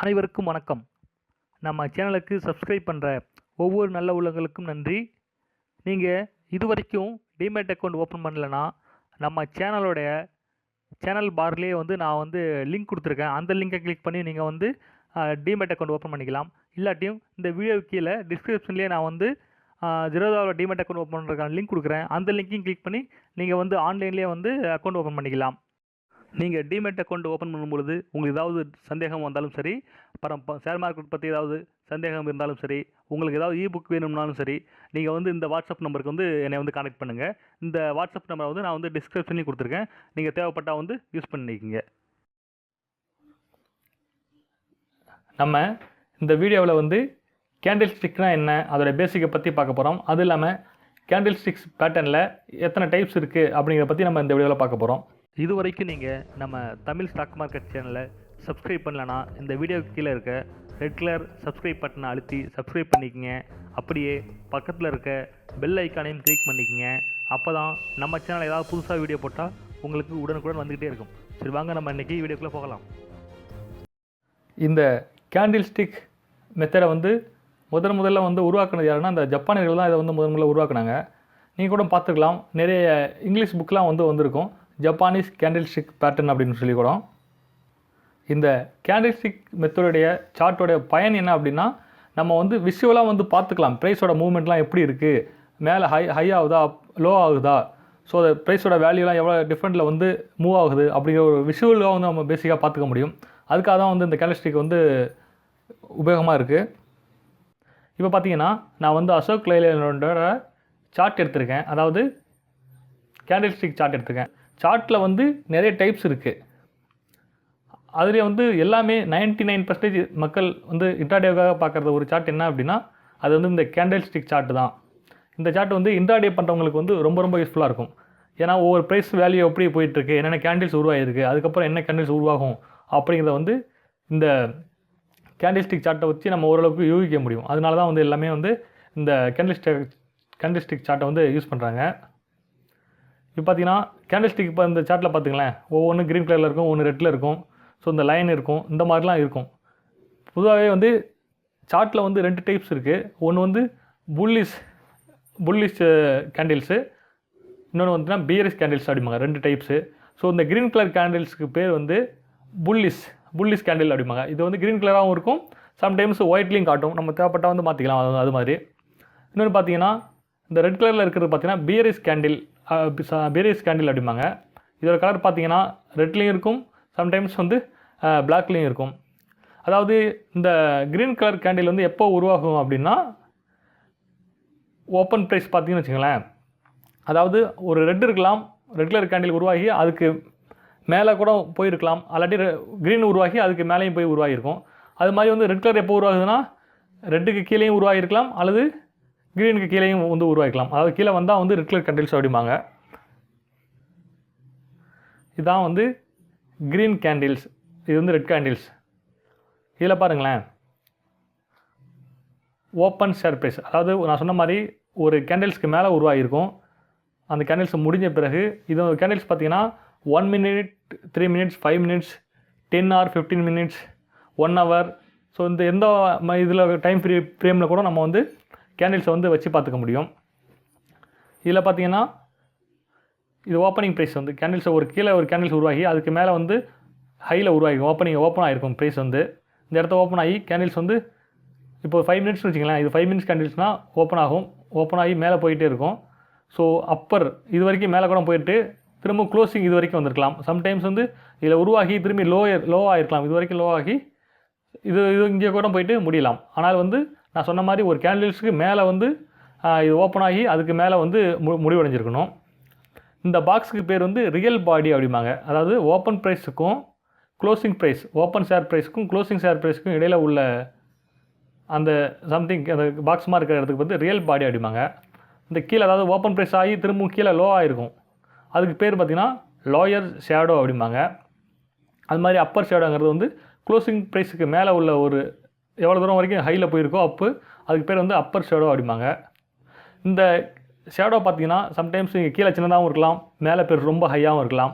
அனைவருக்கும் வணக்கம். நம்ம சேனலுக்கு சப்ஸ்கிரைப் பண்ணுற ஒவ்வொரு நல்ல உள்ளங்களுக்கும் நன்றி. நீங்கள் இது வரைக்கும் டிமேட் அக்கௌண்ட் ஓப்பன் பண்ணலன்னா நம்ம சேனலோடைய சேனல் பார்லேயே வந்து நான் வந்து லிங்க் கொடுத்துருக்கேன். அந்த லிங்கை கிளிக் பண்ணி நீங்கள் வந்து டிமேட் அக்கௌண்ட் ஓப்பன் பண்ணிக்கலாம். இல்லாட்டியும் இந்த வீடியோ கீழே டிஸ்கிரிப்ஷன்லேயே நான் வந்து ஜீரோதாவில் டிமேட் அக்கௌண்ட் ஓப்பன் பண்ணுறதுக்கான லிங்க் கொடுக்குறேன். அந்த லிங்க்கையும் கிளிக் பண்ணி நீங்கள் வந்து ஆன்லைன்லேயே வந்து அக்கௌண்ட் ஓப்பன் பண்ணிக்கலாம். நீங்கள் டிமெட் அக்கௌண்ட் ஓப்பன் பண்ணும்பொழுது உங்களுக்கு ஏதாவது சந்தேகம் வந்தாலும் சரி அப்புறம் ஷேர் மார்க்கெட் பற்றி ஏதாவது சந்தேகம் இருந்தாலும் சரி உங்களுக்கு ஏதாவது இ புக் வேணும்னாலும் சரி நீங்கள் வந்து இந்த வாட்ஸ்அப் நம்பருக்கு வந்து என்னை வந்து கான்டாக்ட் பண்ணுங்கள் இந்த வாட்ஸ்அப் நம்பரை வந்து நான் வந்து டிஸ்கிரிப்ஷன்லேயும் கொடுத்துருக்கேன். நீங்கள் தேவைப்பட்டால் வந்து யூஸ் பண்ணிக்கிங்க. நம்ம இந்த வீடியோவில் வந்து கேண்டில் ஸ்டிக்னால் என்ன அதோடய பேசிக்கை பற்றி பார்க்க போகிறோம் அது இல்லாமல் கேண்டில் ஸ்டிக்ஸ் பேட்டர்னில் எத்தனை டைப்ஸ் இருக்குது அப்படிங்கிறத பற்றி நம்ம இந்த வீடியோவில் பார்க்க போகிறோம் இது வரைக்கும் நீங்கள் நம்ம தமிழ் ஸ்டாக் மார்க்கெட் சேனலை சப்ஸ்கிரைப் பண்ணலனா இந்த வீடியோக்கு கீழே இருக்க ரெட் கலர் சப்ஸ்கிரைப் பட்டனை அழுத்தி சப்ஸ்கிரைப் பண்ணிக்கங்க. அப்படியே பக்கத்தில் இருக்க பெல் ஐக்கானையும் கிளிக் பண்ணிக்கங்க. அப்போ தான் நம்ம சேனல் ஏதாவது புதுசாக வீடியோ போட்டால் உங்களுக்கு உடனுக்குடன் வந்துக்கிட்டே இருக்கும். சரி வாங்க நம்ம இன்றைக்கி வீடியோக்குள்ளே போகலாம். இந்த கேண்டில் ஸ்டிக் மெத்தடை வந்து முதன் முதல்ல வந்து உருவாக்குனது யாருன்னா அந்த ஜப்பானியர்கள் தான் இதை வந்து முதன் முதல்ல உருவாக்குனாங்க. நீங்கள் கூட பார்த்துக்கலாம். நிறைய இங்கிலீஷ் புக்கெலாம் வந்து வந்திருக்கும். ஜப்பானீஸ் கேண்டில் ஸ்டிக் பேட்டர்ன் அப்படின்னு சொல்லி இந்த கேண்டில் ஸ்டிக் மெத்தடுடைய சார்ட்டோடைய பயன் என்ன அப்படின்னா நம்ம வந்து விஷுவலாக வந்து பார்த்துக்கலாம். ப்ரைஸோட மூவ்மெண்ட்லாம் எப்படி இருக்குது மேலே ஹை ஹை ஆகுதா லோ ஆகுதா? ஸோ அந்த ப்ரைஸோட வேல்யூலாம் எவ்வளோ டிஃப்ரெண்ட்டில் வந்து மூவ் ஆகுது அப்படிங்கிற ஒரு விஷுவலாக வந்து நம்ம பேசிக்காக பார்த்துக்க முடியும். அதுக்காக தான் வந்து இந்த கேண்டில்ஸ்டிக் வந்து உபயோகமாக இருக்குது இப்போ பார்த்தீங்கன்னா நான் வந்து அசோக் லைலோட சார்ட் எடுத்திருக்கேன். அதாவது கேண்டில்ஸ்டிக் சார்ட் எடுத்திருக்கேன். சார்ட்டில் வந்து நிறைய டைப்ஸ் இருக்குது அதுலேயே வந்து எல்லாமே நைன்ட்டி நைன் பர்சன்டேஜ் மக்கள் வந்து இன்ட்ராடேவாக பார்க்குறது ஒரு சார்ட் என்ன அப்படின்னா அது வந்து இந்த கேண்டில் ஸ்டிக் சார்ட் தான். இந்த சார்ட் வந்து இன்ட்ராடே பண்ணுறவங்களுக்கு வந்து ரொம்ப ரொம்ப யூஸ்ஃபுல்லாக இருக்கும். ஏன்னா ஒவ்வொரு ப்ரைஸ் வேல்யூ எப்படி போயிட்டுருக்கு என்னென்ன கேண்டில்ஸ் உருவாகிருக்கு அதுக்கப்புறம் என்ன கேண்டில்ஸ் உருவாகும் அப்படிங்கிறத வந்து இந்த கேண்டில் ஸ்டிக் சார்ட்டை வச்சு நம்ம ஓரளவுக்கு யூகிக்க முடியும். அதனால தான் வந்து எல்லாமே வந்து இந்த கேண்டில் ஸ்டிக் கேண்டில் ஸ்டிக் சார்ட்டை வந்து யூஸ் பண்ணுறாங்க இப்போ பார்த்தீங்கன்னா கேண்டில் ஸ்டிக் இப்போ இந்த சார்ட்டில் பார்த்துங்களேன் ஒவ்வொன்று க்ரீன் கலரில் இருக்கும் ஒன்று ரெட்டில் இருக்கும். ஸோ இந்த லைன் இருக்கும். இந்த மாதிரிலாம் இருக்கும். பொதுவாகவே வந்து சார்ட்டில் வந்து ரெண்டு டைப்ஸ் இருக்குது ஒன்று வந்து புல்லிஸ் புல்லிஷ் கேண்டில்ஸு இன்னொன்று வந்துன்னா பியரிஸ் கேண்டில்ஸ் அப்படிம்பாங்க. ரெண்டு டைப்ஸு ஸோ இந்த க்ரீன் கலர் கேண்டில்ஸுக்கு பேர் வந்து புல்லிஸ் புல்லிஸ் கேண்டில் அப்படிம்பாங்க. இது வந்து க்ரீன் கலராகவும் இருக்கும். சம்டைம்ஸ் ஒயிட்லேயும் காட்டும். நம்ம தேவைப்பட்டால் வந்து மாற்றிக்கலாம் அது அது மாதிரி. இன்னொன்று பார்த்தீங்கன்னா இந்த ரெட் கலரில் இருக்கிறது பார்த்தீங்கன்னா பியரிஸ் கேண்டில் பியரிஸ் கேண்டில் அப்படிம்பாங்க. இதோட கலர் பார்த்தீங்கன்னா ரெட்லேயும் இருக்கும் சம்டைம்ஸ் வந்து பிளாக்லேயும் இருக்கும். அதாவது இந்த க்ரீன் கலர் கேண்டில் வந்து எப்போ உருவாகும் அப்படின்னா ஓப்பன் ப்ரைஸ் பார்த்தீங்கன்னு வச்சுங்களேன் அதாவது ஒரு ரெட் இருக்கலாம் ரெட் கலர் கேண்டில் உருவாகி அதுக்கு மேலே கூட போயிருக்கலாம் அல்லாட்டி க்ரீன் உருவாகி அதுக்கு மேலேயும் போய் உருவாகியிருக்கும். அது மாதிரி வந்து ரெட் கலர் எப்போ உருவாகுதுன்னா ரெட்டுக்கு கீழேயும் உருவாகிருக்கலாம் அல்லது க்ரீனுக்கு கீழேயும் வந்து உருவாக்கலாம் அதாவது கீழே வந்தால் வந்து ரெட் கலர் கேண்டில்ஸ் அப்படிம்பாங்க. இதான் வந்து க்ரீன் கேண்டில்ஸ் இது வந்து ரெட் கேண்டில்ஸ் இதில் பாருங்களேன். ஓப்பன் சர்ப்ரைஸ் அதாவது நான் சொன்ன மாதிரி ஒரு கேண்டில்ஸ்க்கு மேலே உருவாகியிருக்கும். அந்த கேண்டில்ஸ் முடிஞ்ச பிறகு இது கேண்டில்ஸ் பார்த்தீங்கன்னா one minute three minutes five minutes ten or fifteen minutes one hour so இந்த எந்த இதில் டைம் ஃப்ரீ ஃப்ரேமில் கூட நம்ம வந்து கேண்டில்ஸை வந்து வச்சு பார்த்துக்க முடியும். இதில் பார்த்தீங்கன்னா இது ஓப்பனிங் ப்ரைஸ் வந்து கேண்டில்ஸை ஒரு கீழே ஒரு கேண்டில்ஸ் உருவாகி அதுக்கு மேலே வந்து ஹையில் உருவாகி ஓப்பனிங் ஓப்பன் ஆகிருக்கும் ப்ரைஸ் வந்து. இந்த இடத்த ஓப்பன் ஆகி கேண்டில்ஸ் வந்து இப்போ ஃபைவ் மினிட்ஸ் வச்சுக்கலாம் இது ஃபைவ் மினிட்ஸ் கேண்டில்ஸ்னால் ஓப்பன் ஆகும். ஓப்பன் ஆகி மேலே போயிட்டே இருக்கும். ஸோ அப்பர் இது வரைக்கும் மேலே கூட போயிட்டு திரும்ப க்ளோசிங் இது வரைக்கும் வந்திருக்கலாம். சம்டைம்ஸ் வந்து இதில் உருவாகி திரும்பி லோயர் லோ ஆகிருக்கலாம் இது வரைக்கும் லோ ஆகி இது இது இங்கே கூட போயிட்டு முடியலாம். ஆனால் வந்து நான் சொன்ன மாதிரி ஒரு கேண்டில்ஸுக்கு மேலே வந்து இது ஓப்பன் ஆகி அதுக்கு மேலே வந்து மு முடிவடைஞ்சிருக்கணும். இந்த பாக்ஸுக்கு பேர் வந்து ரியல் பாடி அப்படிம்பாங்க. அதாவது ஓப்பன் ப்ரைஸுக்கும் க்ளோசிங் ப்ரைஸ் ஓப்பன் ஷேர் ப்ரைஸுக்கும் க்ளோசிங் ஷேர் ப்ரைஸுக்கும் இடையில் உள்ள அந்த சம்திங் அந்த பாக்ஸ் இருக்கிற இடத்துக்கு வந்து ரியல் பாடி அப்படிம்பாங்க. இந்த கீழே அதாவது ஓப்பன் ப்ரைஸ் ஆகி திரும்பவும் கீழே லோ ஆகிருக்கும் அதுக்கு பேர் பார்த்திங்கன்னா லோயர் ஷேடோ அப்படிம்பாங்க. அது மாதிரி அப்பர் ஷேடோங்கிறது வந்து க்ளோசிங் ப்ரைஸுக்கு மேலே உள்ள ஒரு எவ்வளோ தூரம் வரைக்கும் ஹையில் போயிருக்கோ அப்பு அதுக்கு பேர் வந்து அப்பர் ஷேடோ அப்படிம்பாங்க. இந்த ஷேடோ பார்த்தீங்கன்னா சம்டைம்ஸ் இங்கே கீழே சின்னதாகவும் இருக்கலாம் மேலே பேர் ரொம்ப ஹையாகவும் இருக்கலாம்.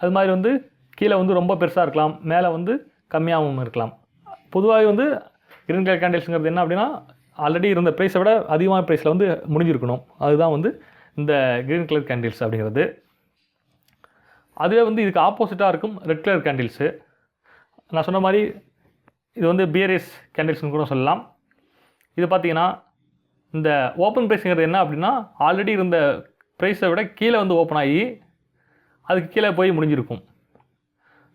அது மாதிரி வந்து கீழே வந்து ரொம்ப பெருசாக இருக்கலாம் மேலே வந்து கம்மியாகவும் இருக்கலாம். பொதுவாகவே வந்து கிரீன் கலர் கேண்டில்ஸுங்கிறது என்ன அப்படின்னா ஆல்ரெடி இருந்த ப்ரைஸை விட அதிகமான ப்ரைஸில் வந்து முடிஞ்சிருக்கணும். அதுதான் வந்து இந்த கிரீன் கலர் கேண்டில்ஸ் அப்படிங்கிறது. அதுவே வந்து இதுக்கு ஆப்போசிட்டாக இருக்கும் ரெட் கலர் கேண்டில்ஸு நான் சொன்ன மாதிரி இது வந்து பியரிஸ் கேண்டில்ஸ்னு கூட சொல்லலாம். இது பார்த்தீங்கன்னா இந்த ஓப்பன் ப்ரைஸுங்கிறது என்ன அப்படின்னா ஆல்ரெடி இருந்த ப்ரைஸை விட கீழே வந்து ஓப்பன் ஆகி அதுக்கு கீழே போய் முடிஞ்சிருக்கும்.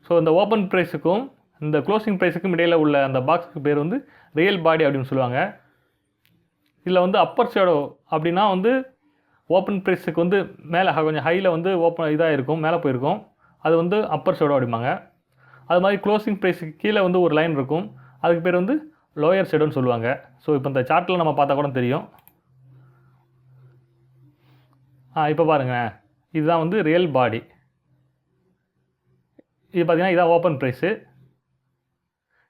ஸோ இந்த ஓப்பன் ப்ரைஸுக்கும் இந்த க்ளோசிங் ப்ரைஸுக்கும் இடையில் உள்ள அந்த பாக்ஸுக்கு பேர் வந்து ரியல் பாடி அப்படின்னு சொல்லுவாங்க. இதில் வந்து அப்பர் ஷேடோ அப்படின்னா வந்து ஓப்பன் ப்ரைஸுக்கு வந்து மேலே கொஞ்சம் ஹையில் வந்து ஓப்பன் இதாக இருக்கும் மேலே போயிருக்கும். அது வந்து அப்பர் ஷேடோ அப்படிம்பாங்க. அது மாதிரி க்ளோசிங் ப்ரைஸுக்கு கீழே வந்து ஒரு லைன் இருக்கும். அதுக்கு பேர் வந்து லோயர் ஷேடோன்னு சொல்லுவாங்க. ஸோ இப்போ இந்த சார்ட்டில் நம்ம பார்த்தா கூட தெரியும். ஆ இப்போ பாருங்கள் இதுதான் வந்து ரியல் பாடி இது பார்த்தீங்கன்னா இதான் ஓப்பன் ப்ரைஸு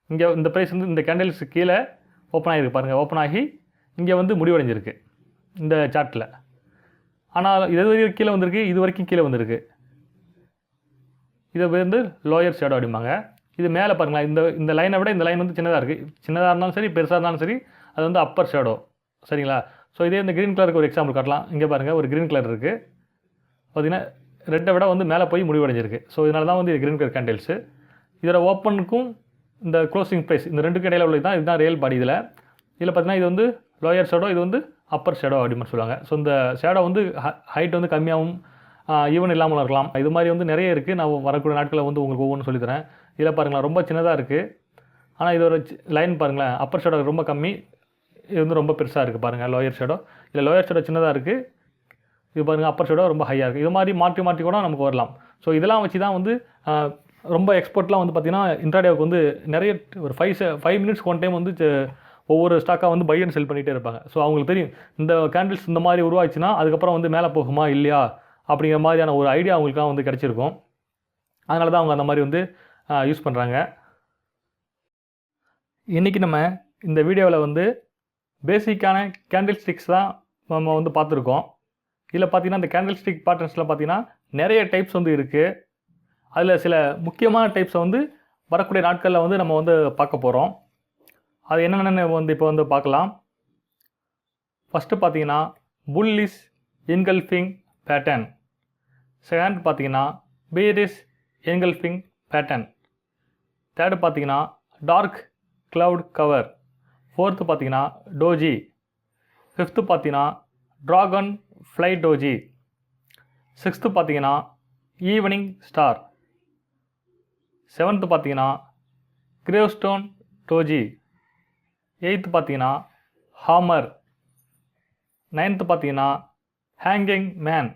இங்கே இந்த ப்ரைஸ் வந்து இந்த கேண்டில்ஸ் கீழே ஓப்பன் ஆகிருக்கு பாருங்கள் ஓப்பன் ஆகி இங்கே வந்து முடிவடைஞ்சிருக்கு. இந்த சார்ட்டில் ஆனால் இது வரைக்கும் கீழே வந்திருக்கு? இது வரைக்கும் கீழே வந்திருக்கு. இதை வந்து லோயர் ஷேடோ அப்படிம்பாங்க இது மேலே பாருங்களேன் இந்த இந்த லைனை விட இந்த லைன் வந்து சின்னதாக இருக்குது சின்னதாக இருந்தாலும் சரி பெருசாக இருந்தாலும் சரி அது வந்து அப்பர் ஷேடோ சரிங்களா? ஸோ இதே இந்த க்ரீன் கலருக்கு ஒரு எக்ஸாம்பிள் காட்டலாம். இங்கே பாருங்கள் ஒரு க்ரீன் கலர் இருக்குது பார்த்தீங்கன்னா ரெட்டை விட வந்து மேலே போய் முடிவடைஞ்சிருக்கு. ஸோ இதனால தான் வந்து இது க்ரீன் கலர் கேண்டில்ஸு இதோட ஓப்பனுக்கும் இந்த க்ளோசிங் ப்ரைஸ் இந்த ரெண்டுக்கு இடையில உள்ளது தான் இதுதான் ரியல் பாடி இதில். இதில் பார்த்தீங்கன்னா இது வந்து லோயர் ஷேடோ இது வந்து அப்பர் ஷேடோ அப்படின்னு சொல்லுவாங்க. ஸோ இந்த ஷேடோ வந்து ஹைட் வந்து கம்மியாகவும் ஈவன் இல்லாமல் இருக்கலாம். இது மாதிரி வந்து நிறைய இருக்குது நான் வரக்கூடிய நாட்களில் வந்து உங்களுக்கு ஒவ்வொன்றும் சொல்லித்தரேன் இதில் பாருங்களேன் ரொம்ப சின்னதாக இருக்குது ஆனால் இது ஒரு லைன் பாருங்களேன். அப்பர் ஷேடோ ரொம்ப கம்மி. இது வந்து ரொம்ப பெருசாக இருக்குது பாருங்கள் லோயர் ஷேடோ இல்லை லோயர் ஷேடோ சின்னதாக இருக்குது இது பாருங்கள் அப்பர் ஷேடோ ரொம்ப ஹையாக இருக்குது இது மாதிரி மாற்றி மாற்றி கூட நமக்கு வரலாம். ஸோ இதெல்லாம் வச்சு தான் வந்து ரொம்ப எக்ஸ்போர்ட்லாம் வந்து பார்த்திங்கன்னா இன்ட்ராடேவுக்கு வந்து நிறைய ஒரு five five minutes one time வந்து ஒவ்வொரு ஸ்டாக்காக வந்து பை அண்ட் செல் பண்ணிகிட்டே இருப்பாங்க. ஸோ அவங்களுக்கு தெரியும் இந்த கேண்டில்ஸ் இந்த மாதிரி உருவாச்சுன்னா அதுக்கப்புறம் வந்து மேலே போகுமா இல்லையா? அப்படிங்கிற மாதிரியான ஒரு ஐடியா அவங்களுக்குலாம் வந்து கிடச்சிருக்கும். அதனால தான் அவங்க அந்த மாதிரி வந்து யூஸ் பண்ணுறாங்க இன்றைக்கி நம்ம இந்த வீடியோவில் வந்து பேசிக்கான கேண்டில் ஸ்டிக்ஸ் தான் நம்ம வந்து பார்த்துருக்கோம். இதில் பார்த்தீங்கன்னா இந்த கேண்டில் ஸ்டிக் பேட்டர்ன்ஸில் பார்த்தீங்கன்னா நிறைய டைப்ஸ் வந்து இருக்குது அதில் சில முக்கியமான டைப்ஸை வந்து வரக்கூடிய நாட்களில் வந்து நம்ம வந்து பார்க்க போகிறோம் அது என்னென்னு வந்து இப்போ வந்து பார்க்கலாம். ஃபஸ்ட்டு பார்த்தீங்கன்னா புல்லிஸ் இன்கல்ஃபிங் பேட்டர்ன் செகண்ட் பார்த்தீங்கன்னா பீரிஸ் என்கல்ஃபிங் பேட்டர்ன் தேர்டு பார்த்தீங்கன்னா டார்க் க்ளவுட் கவர் ஃபோர்த்து பார்த்தீங்கன்னா டோஜி ஃபிஃப்த்து பார்த்தீங்கன்னா ட்ராகன் ஃப்ளை டோஜி சிக்ஸ்த்து பார்த்தீங்கன்னா ஈவினிங் ஸ்டார் செவன்த்து பார்த்தீங்கன்னா கிரேவ்ஸ்டோன் டோஜி எயித்து பார்த்தீங்கன்னா ஹாமர் நைன்த்து பார்த்தீங்கன்னா ஹேங்கிங் மேன்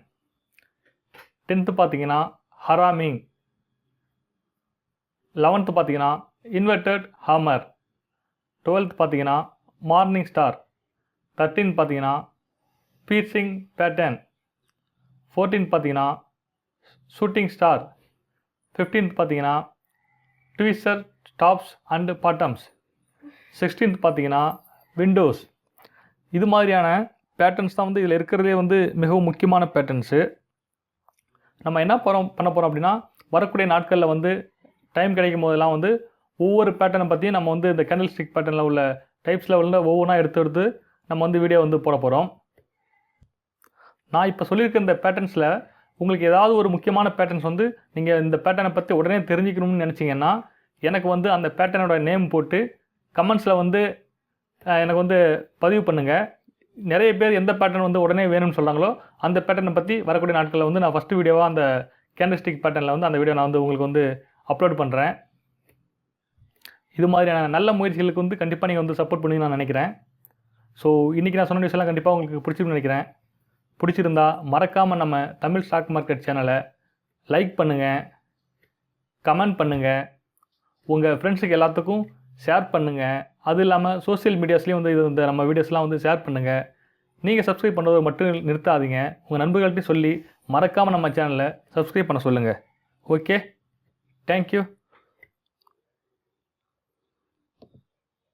டென்த்து பார்த்தீங்கன்னா ஹராமிங் லெவன்த்து பார்த்தீங்கன்னா இன்வெர்டட் ஹாமர் டுவெல்த் பார்த்தீங்கன்னா மார்னிங் ஸ்டார் தேர்ட்டீன் பார்த்தீங்கன்னா பீர்சிங் பேட்டர்ன் ஃபோர்டீன் பார்த்தீங்கன்னா ஷூட்டிங் ஸ்டார் ஃபிஃப்டீன்த் பார்த்தீங்கன்னா twister tops and bottoms sixteenth பார்த்தீங்கன்னா விண்டோஸ் இது மாதிரியான பேட்டர்ன்ஸ் தான் வந்து இதில் இருக்கிறதே வந்து மிகவும் முக்கியமான பேட்டர்ன்ஸு நம்ம என்ன போகிறோம் பண்ண போகிறோம் அப்படின்னா வரக்கூடிய நாட்களில் வந்து டைம் கிடைக்கும் போதெல்லாம் வந்து ஒவ்வொரு பேட்டர்னை பற்றியும் நம்ம வந்து இந்த கேண்டில் ஸ்டிக் பேட்டர்னில் உள்ள டைப்ஸ் லெவலில் ஒவ்வொன்றா எடுத்து எடுத்து நம்ம வந்து வீடியோ வந்து போட போகிறோம் நான் இப்போ சொல்லியிருக்க இந்த பேட்டர்ன்ஸில் உங்களுக்கு ஏதாவது ஒரு முக்கியமான பேட்டர்ன்ஸ் வந்து நீங்கள் இந்த பேட்டர்னை பற்றி உடனே தெரிஞ்சுக்கணும்னு நினச்சிங்கன்னா எனக்கு வந்து அந்த பேட்டர்னோட நேம் போட்டு கமெண்ட்ஸில் வந்து எனக்கு வந்து பதிவு பண்ணுங்கள் நிறைய பேர் எந்த பேட்டர்ன் வந்து உடனே வேணும்னு சொல்கிறாங்களோ அந்த பேட்டர்னை பற்றி வரக்கூடிய நாட்களில் வந்து நான் ஃபஸ்ட்டு வீடியோவாக அந்த கேண்டஸ்டிக் பேட்டர்னில் வந்து அந்த வீடியோ நான் வந்து உங்களுக்கு வந்து அப்லோட் பண்ணுறேன் இது மாதிரியான நல்ல முயற்சிகளுக்கு வந்து கண்டிப்பாக நீங்கள் வந்து சப்போர்ட் பண்ணி நான் நினைக்கிறேன். ஸோ இன்றைக்கி நான் சொன்ன விஷயம்லாம் கண்டிப்பாக உங்களுக்கு பிடிச்சிருக்குன்னு நினைக்கிறேன். பிடிச்சிருந்தா மறக்காமல் நம்ம தமிழ் ஸ்டாக் மார்க்கெட் சேனலை லைக் பண்ணுங்கள் கமெண்ட் பண்ணுங்கள் உங்கள் ஃப்ரெண்ட்ஸுக்கு எல்லாத்துக்கும் ஷேர் பண்ணுங்கள் அது இல்லாமல் சோஷியல் மீடியாஸ்லேயும் வந்து இது இந்த நம்ம வீடியோஸ்லாம் வந்து ஷேர் பண்ணுங்கள் நீங்கள் சப்ஸ்கிரைப் பண்ணுறதை மட்டும் நிறுத்தாதீங்க. உங்கள் நண்பர்கள்ட்டையும் சொல்லி மறக்காமல் நம்ம சேனலை சப்ஸ்கிரைப் பண்ண சொல்லுங்கள் ஓகே தேங்க்யூ